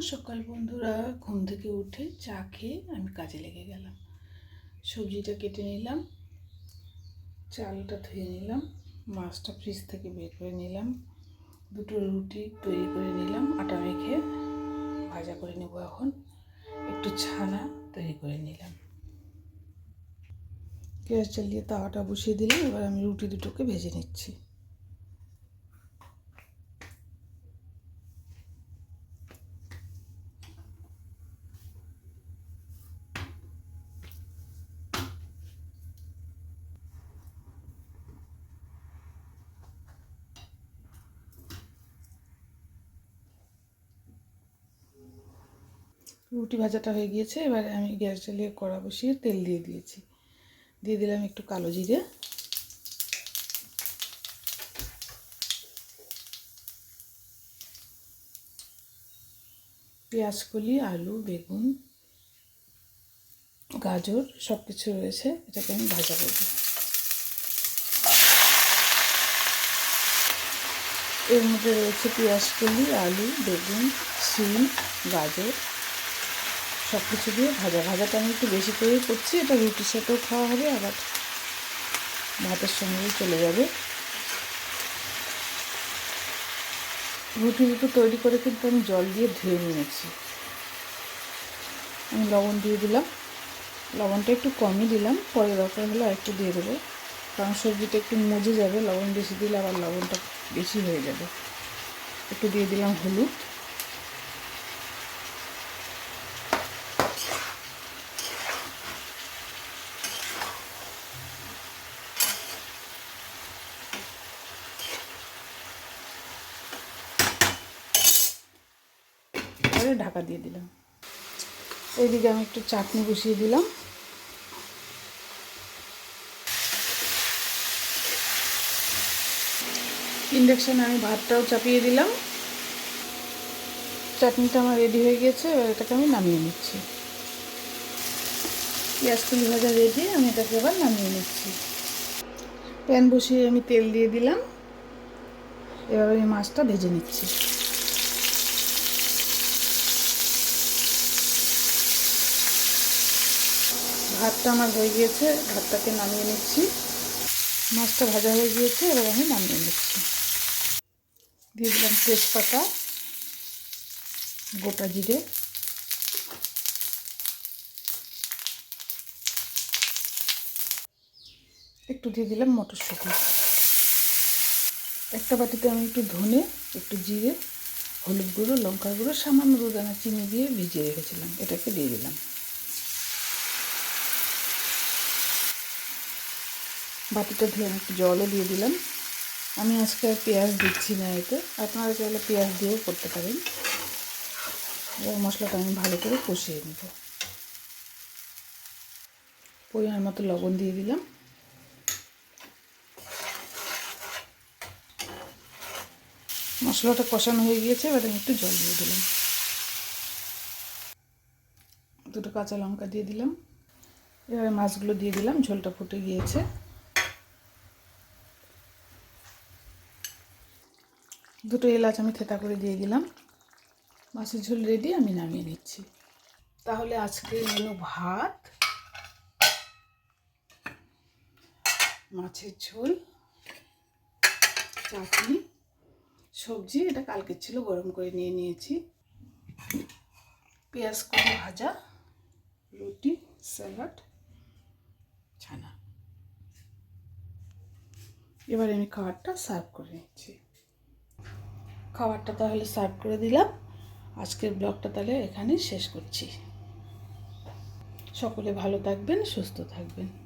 সকাল বন্ধুরা, ঘুম থেকে উঠে চা খেয়ে আমি কাজে লেগে গেলাম। সবজিটা কেটে নিলাম, চালটা ধুয়ে নিলাম, মাছটা ফ্রিজ থেকে বের করে নিলাম, দুটো রুটি তৈরি করে নিলাম, আটা মেখে ভাজা করে নেব এখন, একটু ছানা তৈরি করে নিলাম। গ্যাস চালিয়ে তাওয়াটা বসিয়ে দিলাম, এবার আমি রুটি দুটোকে ভেজে নিচ্ছি। রুটি ভাজাটা হয়ে গিয়েছে, এবার আমি গ্যাস জ্বালিয়ে কড়া বসিয়ে তেল দিয়ে দিয়েছি। দিয়ে দিলাম একটু কালো জিরে। পেঁয়াজ, কলি, আলু, বেগুন, গাজর সব কিছু রয়েছে, এটাকে আমি ভাজা করব। এর মধ্যে রয়েছে পেঁয়াজ, কলি, আলু, বেগুন, শিম, গাজর। সব কিছু দিয়ে ভাজা। ভাজাটা আমি একটু বেশি করেই করছি, এটা রুটির সাথেও খাওয়া হবে, আবার ভাতের সঙ্গেও চলে যাবে। রুটি দুটো তৈরি করে কিন্তু আমি জল দিয়ে ধুয়ে নিয়েছি। আমি লবণ দিয়ে দিলাম। লবণটা একটু কমই দিলাম, পরে দরকার হলে একটু দিয়ে দেবো। কারণ সবজিটা একটু মজে যাবে, লবণ বেশি দিলে আবার লবণটা বেশি হয়ে যাবে। একটু দিয়ে দিলাম হলুদ। করে ঢাকা দিয়ে দিলাম। এইদিকে আমি একটু চাটনি বসিয়ে দিলাম। ইন্ডাকশানে আমি ভাতটাও চাপিয়ে দিলাম। চাটনিটা আমার রেডি হয়ে গেছে, এবার এটাকে আমি নামিয়ে নিচ্ছি। পেঁয়াজ কুলি ভাজা রেডি, আমি এটাকে এবার নামিয়ে নিচ্ছি। প্যান বসিয়ে আমি তেল দিয়ে দিলাম। এবার আমি মাছটা ভেজে নিচ্ছি। ভাতটা আমার হয়ে গিয়েছে, ভাতটাকে নামিয়ে নিচ্ছি। মাছটা ভাজা হয়ে গিয়েছে, এবার আমি নামিয়ে নিচ্ছি। দিয়ে দিলাম তেজপাতা, গোটা জিরে। একটু দিয়ে দিলাম মটরশুঁটি। একটা বাটিতে আমি একটু ধনে, একটু জিরে, হলুদ গুঁড়ো, লঙ্কার গুঁড়ো, সামান্য দুদানা চিনি দিয়ে ভিজিয়ে রেখেছিলাম। এটাকে দিয়ে দিলাম। বাটিটা ধুয়ে আমি একটু জলও দিয়ে দিলাম। আমি আজকে আর পেঁয়াজ দিচ্ছি না এতে। আপনারা চাইলে পেঁয়াজ দিয়েও করতে পারেন। এবার মশলাটা আমি ভালো করে কষিয়ে নেব। পরিমাণ মতো লবণ দিয়ে দিলাম। মশলাটা কষানো হয়ে গিয়েছে, এবার আমি একটু জল দিয়ে দিলাম। দুটো কাঁচা লঙ্কা দিয়ে দিলাম। এবারে মাছগুলো দিয়ে দিলাম, ঝোলটা ফুটে গিয়েছে। দুটো এলাচ আমি থেতা করে দিয়ে দিলাম। মাছের ঝোল রেডি আমি নামিয়ে নিচ্ছি। তাহলে আজকে মেনু ভাত। মাছের ঝোল, চাটনি, সবজি, এটা কালকে ছিল, গরম করে নিয়ে নিয়েছি। পেঁয়াজ করে ভাজা, রুটি, স্যালাড, ছানা। এবার আমি খাবারটা সার্ভ করে নিচ্ছি। খাবারটা তাহলে সার্ভ করে দিলাম। আজকের ব্লগটা তাহলে এখানেই শেষ করছি। সকলে ভালো থাকবেন, সুস্থ থাকবেন।